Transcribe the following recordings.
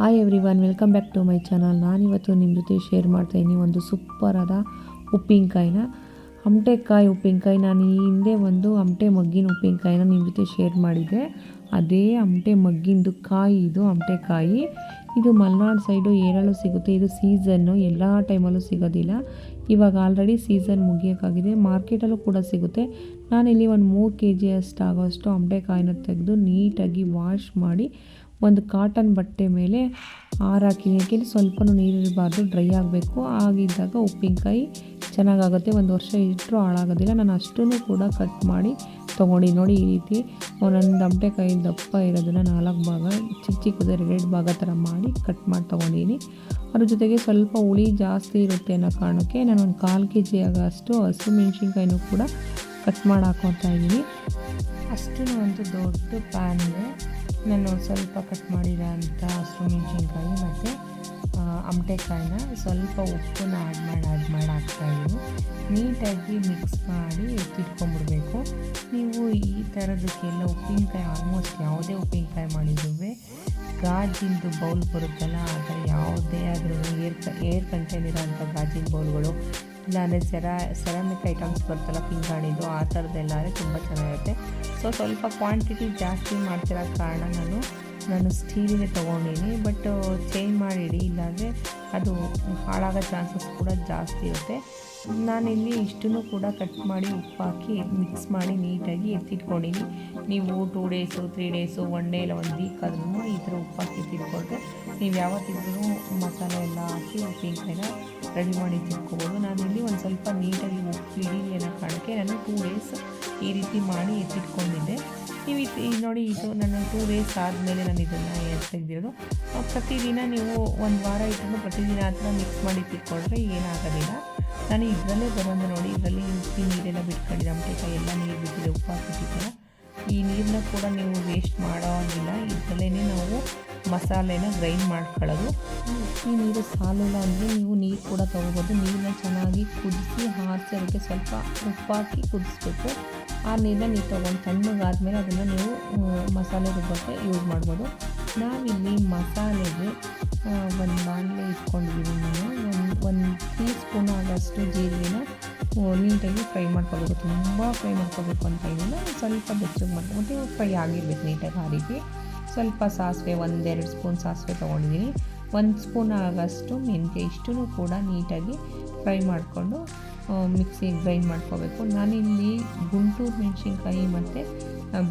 Hi everyone welcome back to my channel ನಾನಿವತ್ತು ನಿಮ್ಮ ಜೊತೆ ಶೇರ್ ಮಾಡ್ತಾಯಿದ್ದೀನಿ ಒಂದು ಸೂಪರಾದ ಉಪ್ಪಿನಕಾಯಿನ. ಹಮಟೆಕಾಯಿ ಉಪ್ಪಿನಕಾಯಿ ನಾನು ಈ ಹಿಂದೆ ಒಂದು ಹಮಟೆ ಮಗ್ಗಿನ ಉಪ್ಪಿನಕಾಯಿನ ನಿಮ್ಮ ಜೊತೆ ಶೇರ್ ಮಾಡಿದ್ದೆ. ಅದೇ ಹಮಟೆ ಮಗ್ಗಿಂದು ಕಾಯಿ ಇದು ಹಮಟೆಕಾಯಿ ಇದು ಮಲೆನಾಡು ಸೈಡು ಏರಳು ಸಿಗುತ್ತೆ. ಇದು ಸೀಸನ್ನು ಎಲ್ಲ ಟೈಮಲ್ಲೂ ಸಿಗೋದಿಲ್ಲ. ಇವಾಗ ಆಲ್ರೆಡಿ ಸೀಸನ್ ಮುಗಿಯೋಕ್ಕಾಗಿದೆ ಮಾರ್ಕೆಟಲ್ಲೂ ಕೂಡ ಸಿಗುತ್ತೆ. ನಾನಿಲ್ಲಿ ಒಂದು ಮೂರು ಕೆ ಜಿ ಅಷ್ಟು ಆಗೋಷ್ಟು ಹಮಟೆಕಾಯಿನ ತೆಗೆದು ನೀಟಾಗಿ ವಾಶ್ ಮಾಡಿ ಒಂದು ಕಾಟನ್ ಬಟ್ಟೆ ಮೇಲೆ ಹಾರಾಕಿದ್ದೀನಿ ಯಾಕೆಂದರೆ ಸ್ವಲ್ಪನೂ ನೀರಿರಬಾರ್ದು ಡ್ರೈ ಆಗಬೇಕು. ಆಗಿದ್ದಾಗ ಉಪ್ಪಿನಕಾಯಿ ಚೆನ್ನಾಗಾಗುತ್ತೆ. ಒಂದು ವರ್ಷ ಇಟ್ಟರೂ ಹಾಳಾಗೋದಿಲ್ಲ. ನಾನು ಅಷ್ಟೂ ಕೂಡ ಕಟ್ ಮಾಡಿ ತೊಗೊಂಡು. ನೋಡಿ ಈ ರೀತಿ ಒಂದೊಂದು ದಮಟೆಕಾಯಿ ದಪ್ಪ ಇರೋದನ್ನು ನಾಲ್ಕು ಭಾಗ, ಚಿಕ್ಕ ಚಿಕ್ಕದು ಎರಡು ಭಾಗ ಥರ ಮಾಡಿ ಕಟ್ ಮಾಡಿ ತೊಗೊಂಡಿದ್ದೀನಿ. ಅದ್ರ ಜೊತೆಗೆ ಸ್ವಲ್ಪ ಹುಳಿ ಜಾಸ್ತಿ ಇರುತ್ತೆ ಅನ್ನೋ ಕಾರಣಕ್ಕೆ ನಾನು ಒಂದು ಕಾಲು ಕೆ ಜಿ ಆಗೋಷ್ಟು ಹಸಿರು ಮೆಣಸಿನ್ಕಾಯಿನೂ ಕೂಡ ಕಟ್ ಮಾಡಿ ಹಾಕೊತಾ ಇದ್ದೀನಿ. ಅಷ್ಟು ಒಂದು ದೊಡ್ಡ ಪ್ಯಾನ್ಗೆ ನಾನು ಸ್ವಲ್ಪ ಕಟ್ ಮಾಡಿರೋಂಥ ಹಸಿರು ಮೆಣಸಿನ್ಕಾಯಿ ಮತ್ತು ಅಮಟೆಕಾಯಿನ ಸ್ವಲ್ಪ ಉಪ್ಪನ್ನ ಆ್ಯಡ್ ಮಾಡಿ ಆ್ಯಡ್ ಮಾಡಿ ಹಾಕ್ತಾಯಿದ್ದೀನಿ ನೀಟಾಗಿ ಮಿಕ್ಸ್ ಮಾಡಿ ಎತ್ತಿಟ್ಕೊಂಡ್ಬಿಡ್ಬೇಕು ನೀವು ಈ ಥರದಕ್ಕೆಲ್ಲ ಉಪ್ಪಿನಕಾಯಿ ಆಲ್ಮೋಸ್ಟ್ ಯಾವುದೇ ಉಪ್ಪಿನಕಾಯಿ ಮಾಡಿದ್ರೂ ಗಾಜಿಂದು ಬೌಲ್ ಬರುತ್ತಲ್ಲ, ಆ ಥರ ಯಾವುದೇ ಆದರೂ ಏರ್ ಏರ್ ಕಂಟೈನ್ ಇರೋಂಥ ಗಾಜಿನ ಬೌಲ್ಗಳು ಇಲ್ಲಾಂದರೆ ಸೆರ ಸೆರಾಮಿಕ್ ಐಟಮ್ಸ್ ಬರ್ತಲ್ಲ ಪಿಂಗಾಣಿದು, ಆ ಥರದ್ದೆಲ್ಲಾದರೆ ತುಂಬ ಚೆನ್ನಾಗಿರುತ್ತೆ. ಸೊ ಸ್ವಲ್ಪ ಕ್ವಾಂಟಿಟಿ ಜಾಸ್ತಿ ಮಾಡ್ತಿರೋ ಕಾರಣ ನಾನು ನಾನು ಸ್ಟೀಲಿಗೆ ತೊಗೊಂಡಿನಿ ಬಟ್ ಅದು ಹಾಳಾಗೋ ಚಾನ್ಸಸ್ ಕೂಡ ಜಾಸ್ತಿ ಇರುತ್ತೆ. ನಾನಿಲ್ಲಿ ಇಷ್ಟನ್ನು ಕೂಡ ಕಟ್ ಮಾಡಿ ಉಪ್ಪು ಹಾಕಿ ಮಿಕ್ಸ್ ಮಾಡಿ ನೀಟಾಗಿ ಎತ್ತಿಟ್ಕೊಂಡಿನಿ. ನೀವು two days three days one day ಇಲ್ಲ ಒಂದು ವೀಕ್ ಆದ್ರೂ ಈ ಥರ ಉಪ್ಪು ಹಾಕಿ ಎತ್ತಿಟ್ಕೊಂಡ್ರೆ ನೀವು ಯಾವತ್ತಿದ್ರೂ ಮಸಾಲೆ ಎಲ್ಲ ಹಾಕಿ ಉಪ್ಪಿನಕಾಯಿನ ರೆಡಿ ಮಾಡಿ ತಿಳ್ಕೊಬೋದು ನಾನಿಲ್ಲಿ ಒಂದು ಸ್ವಲ್ಪ ನೀಟಾಗಿ ಉಪ್ಪು ಇಡೀ ಅನ್ನೋ ಕಾರಣಕ್ಕೆ ನಾನು ಟೂ ಡೇಸ್ ಈ ರೀತಿ ಮಾಡಿ ಎತ್ತಿಟ್ಕೊಂಡಿದ್ದೆ. ನೀವು ಇದು ನೋಡಿ ಇದು ನನ್ನ ಟೂ ಡೇಸ್ ಆದಮೇಲೆ ನಾನು ಇದನ್ನು ತೆಗೆದಿರೋದು ಪ್ರತಿದಿನ ನೀವು ಒಂದು ವಾರ ಇಟ್ಟರು ಪ್ರತಿದಿನ ಅದನ್ನ ಮಿಕ್ಸ್ ಮಾಡಿ ತಿಳ್ಕೊಂಡ್ರೆ ಏನಾಗೋದಿಲ್ಲ. ನಾನು ಇದರಲ್ಲೇ ಬರೋದು ನೋಡಿ, ಇದರಲ್ಲಿ ಉಪ್ಪಿ ನೀರೆಲ್ಲ ಬಿಟ್ಕೊಂಡಿದ್ದೆ ಮತ್ತೆ ಎಲ್ಲ ನೀರು ಬಿಟ್ಟಿದೆ ಉಪ್ಪು ಹಾಕಿಟ್ಟಿದ್ದಲ್ಲ ಈ ನೀರನ್ನ ಕೂಡ ನೀವು ವೇಸ್ಟ್ ಮಾಡೋ ಹಾಗಿಲ್ಲ. ಇದರಲ್ಲೇ ನಾವು ಮಸಾಲೆನ ಗ್ರೈಂಡ್ ಮಾಡ್ಕೊಳ್ಳೋದು. ಈ ನೀರು ಸಾಲಲ್ಲ ಅಂದರೆ ನೀವು ನೀರು ಕೂಡ ತೊಗೋಬೋದು. ನೀರನ್ನ ಚೆನ್ನಾಗಿ ಕುದಿಸಿ ಹಾರಿಸಿ ಅದಕ್ಕೆ ಸ್ವಲ್ಪ ಉಪ್ಪಾಕಿ ಕುದಿಸ್ಬೇಕು. ಆ ನೀರನ್ನ ನೀವು ತೊಗೊಂಡು ತಣ್ಣಗಾದ್ಮೇಲೆ ಅದನ್ನು ನೀವು ಮಸಾಲೆ ರುಬ್ಬಕ್ಕೆ ಯೂಸ್ ಮಾಡ್ಬೋದು. ನಾವಿಲ್ಲಿ ಮಸಾಲೆಗೆ ಒಂದು ಬಾಣಲೆ ಇಟ್ಕೊಂಡಿದ್ದೀವಿ ನಾನು ಒಂದು ಒಂದು ಟೀ ಸ್ಪೂನ್ ಆದಷ್ಟು ಜೀರಿಗೆನ ನೀಟಾಗಿ ಫ್ರೈ ಮಾಡ್ಕೋಬೇಕು. ತುಂಬ ಫ್ರೈ ಮಾಡ್ಕೋಬೇಕು ಅಂತ ಏನಿಲ್ಲ. ಸ್ವಲ್ಪ ಬೆಚ್ಚಗೆ ಮಾಡ್ಕೊಂಡು ಫ್ರೈ ಆಗಿರ್ಬೇಕು ನೀಟಾಗಿ ಆ ರೀತಿ. ಸ್ವಲ್ಪ ಸಾಸಿವೆ, ಒಂದೆರಡು ಸ್ಪೂನ್ ಸಾಸಿವೆ ತೊಗೊಂಡಿದ್ದೀನಿ ಒಂದು ಸ್ಪೂನ್ ಆಗಷ್ಟು ಮೆಂತ್ಯ ಇಷ್ಟೂ ಕೂಡ ನೀಟಾಗಿ ಫ್ರೈ ಮಾಡಿಕೊಂಡು ಮಿಕ್ಸಿಗೆ ಗ್ರೈಂಡ್ ಮಾಡ್ಕೋಬೇಕು. ನಾನಿಲ್ಲಿ ಗುಂಟೂರು ಮೆಣಸಿನ್ಕಾಯಿ ಮತ್ತು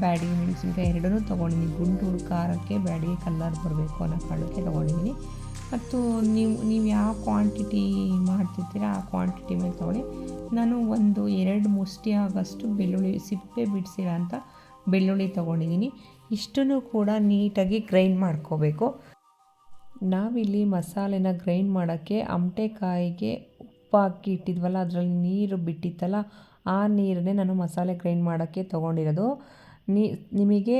ಬ್ಯಾಡಿಗೆ ಮೆಣಸಿನ್ಕಾಯಿ ಎರಡನ್ನೂ ತೊಗೊಂಡಿದ್ದೀನಿ. ಗುಂಟೂರು ಖಾರಕ್ಕೆ ಬ್ಯಾಡಿಗೆ ಕಲ್ಲರ್ ಬರಬೇಕು ಅನ್ನೋ ಕಾರಣಕ್ಕೆ ತೊಗೊಂಡಿದ್ದೀನಿ. ಮತ್ತು ನೀವು ನೀವು ಯಾವ ಕ್ವಾಂಟಿಟಿ ಮಾಡ್ತಿರ್ತೀರ ಆ ಕ್ವಾಂಟಿಟಿ ಮೇಲೆ ತೊಗೊಳ್ಳಿ. ನಾನು ಒಂದು ಎರಡು ಮುಷ್ಟಿ ಆಗೋಷ್ಟು ಬೆಳ್ಳುಳ್ಳಿ, ಸಿಪ್ಪೆ ಬಿಡಿಸಿರೋ ಅಂತ ಬೆಳ್ಳುಳ್ಳಿ ತೊಗೊಂಡಿದ್ದೀನಿ. ಇಷ್ಟನ್ನು ಕೂಡ ನೀಟಾಗಿ ಗ್ರೈಂಡ್ ಮಾಡ್ಕೋಬೇಕು. ನಾವಿಲ್ಲಿ ಮಸಾಲೆನ ಗ್ರೈಂಡ್ ಮಾಡೋಕ್ಕೆ, ಅಮಟೆಕಾಯಿಗೆ ಉಪ್ಪು ಹಾಕಿ ಇಟ್ಟಿದ್ವಲ್ಲ, ಅದರಲ್ಲಿ ನೀರು ಬಿಟ್ಟಿತ್ತಲ್ಲ, ಆ ನೀರನ್ನೇ ನಾನು ಮಸಾಲೆ ಗ್ರೈಂಡ್ ಮಾಡೋಕ್ಕೆ ತೊಗೊಂಡಿರೋದು. ನೀ, ನಿಮಗೆ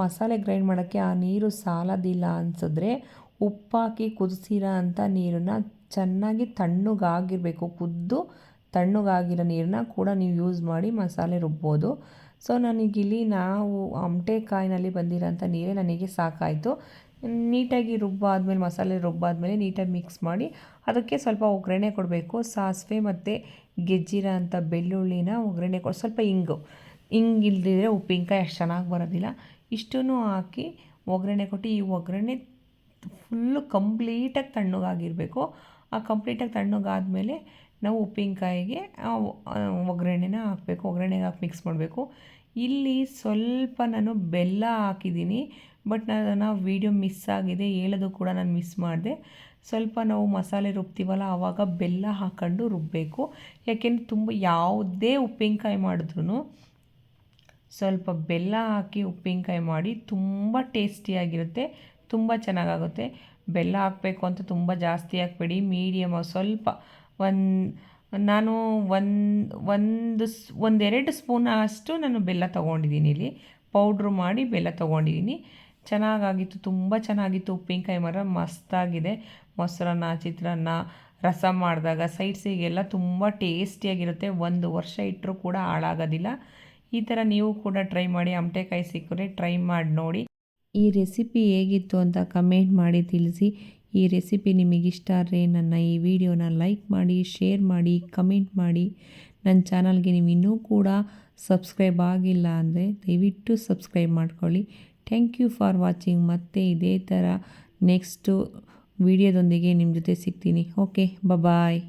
ಮಸಾಲೆ ಗ್ರೈಂಡ್ ಮಾಡೋಕ್ಕೆ ಆ ನೀರು ಸಾಲದಿಲ್ಲ ಅನಿಸಿದ್ರೆ ಉಪ್ಪಾಕಿ ಕುದಿಸಿರೋ ಅಂಥ ನೀರನ್ನು ಚೆನ್ನಾಗಿ ತಣ್ಣಗಾಗಿರಬೇಕು. ಕುದ್ದು ತಣ್ಣಗಾಗಿರೋ ನೀರನ್ನ ಕೂಡ ನೀವು ಯೂಸ್ ಮಾಡಿ ಮಸಾಲೆ ರುಬ್ಬೋದು. ಸೊ ನನಗಿಲ್ಲಿ ನಾವು ಅಮಟೆಕಾಯಿನಲ್ಲಿ ಬಂದಿರೋಂಥ ನೀರೇ ನನಗೆ ಸಾಕಾಯಿತು. ನೀಟಾಗಿ ರುಬ್ಬಾದಮೇಲೆ ಮಸಾಲೆ ರುಬ್ಬಾದಮೇಲೆ ನೀಟಾಗಿ ಮಿಕ್ಸ್ ಮಾಡಿ, ಅದಕ್ಕೆ ಸ್ವಲ್ಪ ಒಗ್ಗರಣೆ ಕೊಡಬೇಕು. ಸಾಸಿವೆ ಮತ್ತು ಗೆಜ್ಜಿರ ಅಂಥ ಬೆಳ್ಳುಳ್ಳಿನ ಒಗ್ಗರಣೆ ಕೊಡಿ, ಸ್ವಲ್ಪ ಇಂಗು. ಹಿಂಗೆ ಇಲ್ದಿದ್ರೆ ಉಪ್ಪಿನಕಾಯಿ ಅಷ್ಟು ಚೆನ್ನಾಗಿ ಬರೋದಿಲ್ಲ. ಇಷ್ಟೂ ಹಾಕಿ ಒಗ್ಗರಣೆ ಕೊಟ್ಟು, ಈ ಒಗ್ಗರಣೆ ಫುಲ್ಲು ಕಂಪ್ಲೀಟಾಗಿ ತಣ್ಣಗಾಗಿರಬೇಕು. ಆ ಕಂಪ್ಲೀಟಾಗಿ ತಣ್ಣಗಾದಮೇಲೆ ನಾವು ಉಪ್ಪಿನಕಾಯಿಗೆ ಒಗ್ಗರಣೆನ ಹಾಕಬೇಕು. ಒಗ್ಗರಣೆಗೆ ಹಾಕಿ ಮಿಕ್ಸ್ ಮಾಡಬೇಕು. ಇಲ್ಲಿ ಸ್ವಲ್ಪ ನಾನು ಬೆಲ್ಲ ಹಾಕಿದ್ದೀನಿ, ಬಟ್ ನಾನು ವೀಡಿಯೋ ಮಿಸ್ ಆಗಿದೆ, ಹೇಳೋದು ಕೂಡ ನಾನು ಮಿಸ್ ಮಾಡಿದೆ. ಸ್ವಲ್ಪ ನಾವು ಮಸಾಲೆ ರುಬ್ತೀವಲ್ಲ, ಆವಾಗ ಬೆಲ್ಲ ಹಾಕ್ಕೊಂಡು ರುಬ್ಬಬೇಕು ಯಾಕೆಂದರೆ ತುಂಬ ಯಾವುದೇ ಉಪ್ಪಿನಕಾಯಿ ಮಾಡಿದ್ರೂ ಸ್ವಲ್ಪ ಬೆಲ್ಲ ಹಾಕಿ ಉಪ್ಪಿನಕಾಯಿ ಮಾಡಿ ತುಂಬ ಟೇಸ್ಟಿಯಾಗಿರುತ್ತೆ ತುಂಬ ಚೆನ್ನಾಗಾಗುತ್ತೆ. ಬೆಲ್ಲ ಹಾಕಬೇಕು ಅಂತ ತುಂಬ ಜಾಸ್ತಿ ಹಾಕಬೇಡಿ, ಮೀಡಿಯಮ್ ಸ್ವಲ್ಪ ಒಂದು ನಾನು ಒಂದು ಒಂದು ಸ್, ಒಂದೆರಡು ಸ್ಪೂನ್ ಅಷ್ಟು ನಾನು ಬೆಲ್ಲ ತೊಗೊಂಡಿದ್ದೀನಿ ಇಲ್ಲಿ. ಪೌಡ್ರು ಮಾಡಿ ಬೆಲ್ಲ ತೊಗೊಂಡಿದ್ದೀನಿ. ಚೆನ್ನಾಗಾಗಿತ್ತು, ತುಂಬ ಚೆನ್ನಾಗಿತ್ತು. ಉಪ್ಪಿನಕಾಯಿ ಮರ ಮಸ್ತಾಗಿದೆ. ಮೊಸರನ್ನ, ಚಿತ್ರಾನ್ನ, ರಸ ಮಾಡಿದಾಗ ಸೈಡ್ಸಿಗೆಲ್ಲ ತುಂಬ ಟೇಸ್ಟಿಯಾಗಿರುತ್ತೆ ಒಂದು ವರ್ಷ ಇಟ್ಟರೂ ಕೂಡ ಹಾಳಾಗೋದಿಲ್ಲ. ಈ ಥರ ನೀವು ಕೂಡ ಟ್ರೈ ಮಾಡಿ ಅಮಟೆಕಾಯಿ ಸಿಕ್ಕರೆ ಟ್ರೈ ಮಾಡಿ ನೋಡಿ. ಈ ರೆಸಿಪಿ ಹೇಗಿತ್ತು ಅಂತ ಕಮೆಂಟ್ ಮಾಡಿ ತಿಳಿಸಿ. ಈ ರೆಸಿಪಿ ನಿಮಗಿಷ್ಟ ಆದರೆ ನನ್ನ ಈ ವಿಡಿಯೋನ ಲೈಕ್ ಮಾಡಿ, ಶೇರ್ ಮಾಡಿ, ಕಮೆಂಟ್ ಮಾಡಿ. ನನ್ನ ಚಾನಲ್ಗೆ ನೀವು ಇನ್ನೂ ಕೂಡ ಸಬ್ಸ್ಕ್ರೈಬ್ ಆಗಿಲ್ಲ ಅಂದರೆ ದಯವಿಟ್ಟು ಸಬ್ಸ್ಕ್ರೈಬ್ ಮಾಡ್ಕೊಳ್ಳಿ. Thank you for watching. ಮತ್ತೆ ಇದೇ ಥರ ನೆಕ್ಸ್ಟು ವಿಡಿಯೋದೊಂದಿಗೆ ನಿಮ್ಮ ಜೊತೆ ಸಿಗ್ತೀನಿ. Okay bye